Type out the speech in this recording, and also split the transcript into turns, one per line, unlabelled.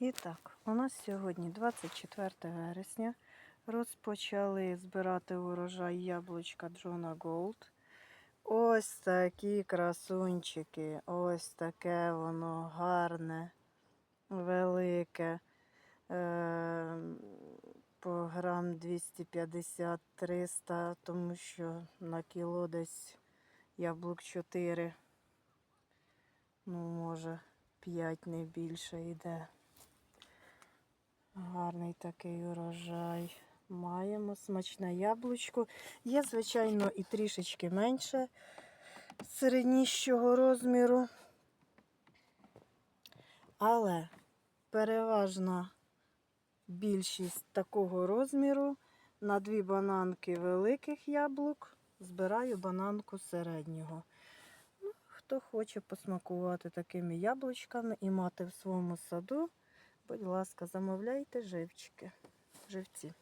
І так, у нас сьогодні 24 вересня. Розпочали збирати урожай яблучка Джона Голд. Ось такі красунчики. Ось таке воно гарне, велике. Е, по грам 250-300, тому що на кіло десь яблук 4. Ну, може, 5 не більше йде. Гарний такий урожай. Маємо смачне яблучко. Є, звичайно, і трішечки менше середнішого розміру. Але переважна більшість такого розміру на дві бананки великих яблук збираю бананку середнього. Ну, хто хоче посмакувати такими яблучками і мати в своєму саду, будь ласка, замовляйте живчики, живці.